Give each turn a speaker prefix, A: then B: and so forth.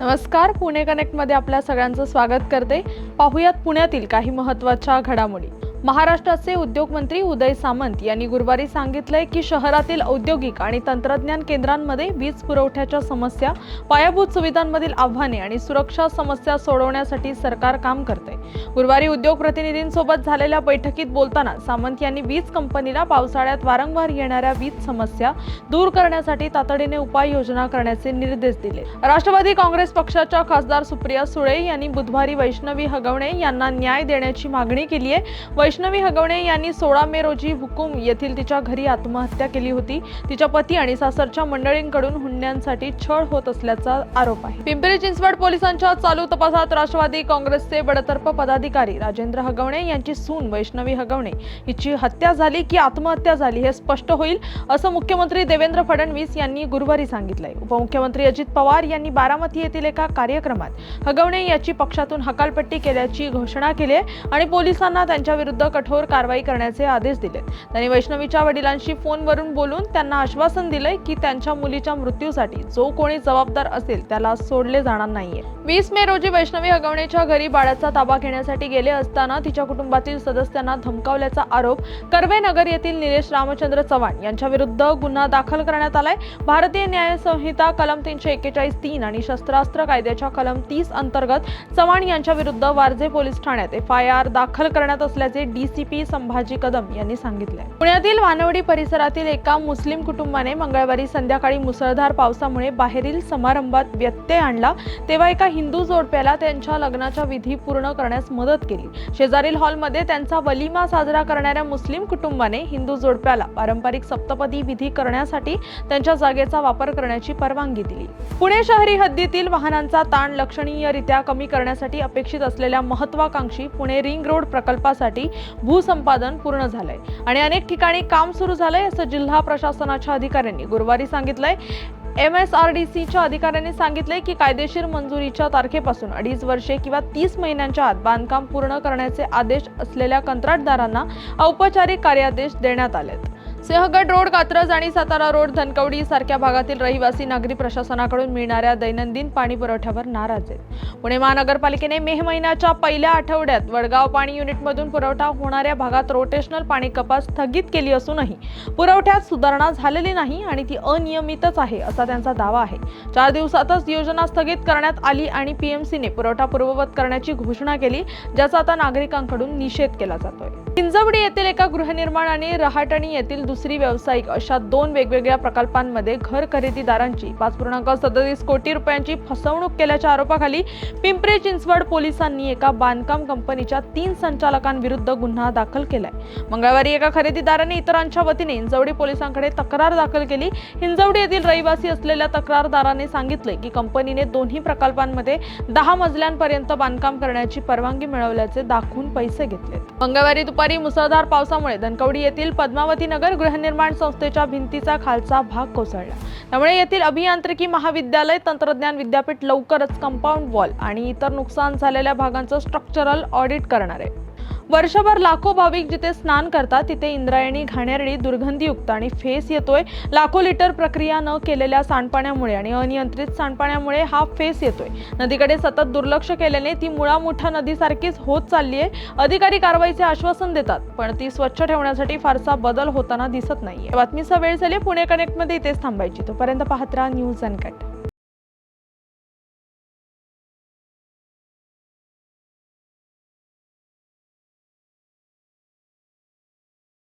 A: नमस्कार पुणे कनेक्टमध्ये आपल्या सगळ्यांचं स्वागत करते. पाहुयात पुण्यातील काही महत्त्वाच्या घडामोडी. महाराष्ट्राचे उद्योगमंत्री उदय सामंत यांनी गुरुवारी सांगितलंय की शहरातील औद्योगिक आणि तंत्रज्ञान केंद्रांमध्ये वीज पुरवठ्याच्या समस्या पायाभूत सुविधांमधील आव्हाने आणि सुरक्षा समस्या सोडवण्यासाठी सरकार काम करते गुरुवारी उद्योग प्रतिनिधींसोबत झालेल्या बैठकीत बोलताना सामंत यांनी वीज कंपनीला पावसाळ्यात वारंवार येणाऱ्या वीज समस्या दूर करण्यासाठी तातडीने उपाययोजना करण्याचे निर्देश दिले. राष्ट्रवादी काँग्रेस पक्षाच्या खासदार सुप्रिया सुळे यांनी बुधवारी वैष्णवी हगवणे यांना न्याय देण्याची मागणी केली आहे वैष्णवी हगवणे यांनी सोळा मे रोजी हुकुम येथील तिच्या घरी आत्महत्या केली होती. तिच्या पती आणि सासरच्या मंडळींकडून हुंड्यांसाठी छळ होत असल्याचा आरोप आहे. पिंपरी चिंचवड पोलिसांच्या चालू तपासात राष्ट्रवादी काँग्रेसचे बडतर्फ पदाधिकारी राजेंद्र हगवणे यांची सून वैष्णवी हगवणे हिची हत्या झाली की आत्महत्या झाली हे स्पष्ट होईल असं मुख्यमंत्री देवेंद्र फडणवीस यांनी गुरुवारी सांगितलंय. उपमुख्यमंत्री अजित पवार यांनी बारामती येथील एका कार्यक्रमात हगवणे याची पक्षातून हकालपट्टी केल्याची घोषणा केली आहे आणि पोलिसांना त्यांच्या विरुद्ध कठोर कारवाई करण्याचे आदेश दिलेत त्यांनी वैष्णवीच्या वडिलांशी फोनवरून बोलून त्यांना आश्वासन दिलंय की त्यांच्या मुलीच्या मृत्यूसाठी जो कोणी जबाबदार असेल त्याला सोडले जाणार नाहीये. वीस मे रोजी वैष्णवी हगवणेच्या घरी बाळाचा ताबा घेण्यासाठी गेले असताना तिच्या कुटुंबातील सदस्यांना धमकावल्याचा आरोप कर्वे नगर येथील निलेश रामचंद्र चव्हाण यांच्या विरुद्ध गुन्हा दाखल करण्यात आलाय. भारतीय न्याय संहिता कलम तीनशे एक्केचाळीस तीन आणि शस्त्रास्त्र कायद्याच्या कलम तीस अंतर्गत चव्हाण यांच्या विरुद्ध वारजे पोलीस ठाण्यात एफ आय आर दाखल करण्यात असल्याचे डीसीपी संभाजी कदम यांनी सांगितले पुण्यातील वानवडी परिसरातील एका मुस्लिम कुटुंबाने मंगळवारी संध्याकाळी मुसळधार पावसामुळे बाहेरील समारंभात व्यत्यय आणला. तेव्हा एका हिंदू जोडप्याला त्यांच्या लग्नाच्या विधी पूर्ण करण्यास मदत केली. शेजारील हॉलमध्ये त्यांचा वलिमा साजरा करणाऱ्या मुस्लिम कुटुंबाने हिंदू जोडप्याला पारंपरिक सप्तपदी विधी करण्यासाठी त्यांच्या जागेचा वापर करण्याची परवानगी दिली. पुणे शहरी हद्दीतील वाहनांचा ताण लक्षणीयरित्या कमी करण्यासाठी अपेक्षित असलेल्या महत्वाकांक्षी पुणे रिंग रोड प्रकल्पासाठी भूसंपादन पूर्ण झालंय. आणि अनेक ठिकाणी काम सुरू झालंय असं जिल्हा प्रशासनाच्या अधिकाऱ्यांनी गुरुवारी सांगितलंय. एम एस आर डी सीच्या अधिकाऱ्यांनी सांगितले की कायदेशीर मंजुरीच्या तारखेपासून अडीच वर्षे किंवा तीस महिन्यांच्या आत बांधकाम पूर्ण करण्याचे आदेश असलेल्या कंत्राटदारांना औपचारिक कार्यादेश देण्यात आलेत. सिंहगड रोड कात्रज आणि सातारा रोड धनकवडी सारख्या भागातील रहिवासी नागरी प्रशासनाकडून मिळणाऱ्या दैनंदिन पाणी पुरवठ्यावर नाराज आहेत. पुणे महानगरपालिकेने मे महिन्याच्या पहिल्या आठवड्यात वडगाव पाणी युनिटमधून पुरवठा होणाऱ्या भागात रोटेशनल पाणी कपात स्थगित केली असूनही पुरवठ्यात सुधारणा झालेली नाही आणि ती अनियमितच आहे असा त्यांचा दावा आहे. चार दिवसातच योजना स्थगित करण्यात आली आणि पीएमसीने पुरवठा पूर्ववत करण्याची घोषणा केली ज्याचा आता नागरिकांकडून निषेध केला जातोय. पिंजवडी येथील एका गृहनिर्माण आणि रहाटणी येथील दुसरी व्यावसायिक अशा दोन वेगवेगळ्या प्रकल्पांमध्ये घर खरेदीदारांची पाच पूर्णांक सदतीस कोटी रुपयांची फसवणूक केल्याच्या आरोपाखाली पिंपरी चिंचवड पोलिसांनी एका बांधकाम कंपनीच्या तीन संचालकांविरुद्ध गुन्हा दाखल केलाय. मंगळवारी एका खरेदीदाराने इतरांच्या वतीने हिंजवडी पोलिसांकडे तक्रार दाखल केली. हिंजवडी येथील रहिवासी असलेल्या तक्रारदाराने सांगितले की कंपनीने दोन्ही प्रकल्पांमध्ये दहा मजल्यांपर्यंत बांधकाम करण्याची परवानगी मिळवल्याचे दाखवून पैसे घेतले मंगळवारी दुपारी मुसळधार पावसामुळे धनकवडी येथील पद्मावती नगर गृहनिर्माण संस्थेच्या भिंतीचा खालचा भाग कोसळला. त्यामुळे येथील अभियांत्रिकी महाविद्यालय तंत्रज्ञान विद्यापीठ लवकरच कंपाऊंड वॉल आणि इतर नुकसान झालेल्या भागांचं स्ट्रक्चरल ऑडिट करणार आहे. वर्षभर लाखो भाविक जिथे स्नान करतात तिथे इंद्रायणी घाणेरडी दुर्गंधीयुक्त आणि फेस येतोय. लाखो लिटर प्रक्रिया न केलेल्या सांडपाण्यामुळे आणि अनियंत्रित सांडपाण्यामुळे हा फेस येतोय. नदीकडे सतत दुर्लक्ष केल्याने ती मुळामुठा नदीसारखीच होत चालली आहे अधिकारी कारवाईचे आश्वासन देतात पण ती स्वच्छ ठेवण्यासाठी फारसा बदल होताना दिसत नाहीये. बातमीचा वेळ झाली पुणे कनेक्टमध्ये इथेच थांबायची. तोपर्यंत पाहत राहा न्यूज अँड कट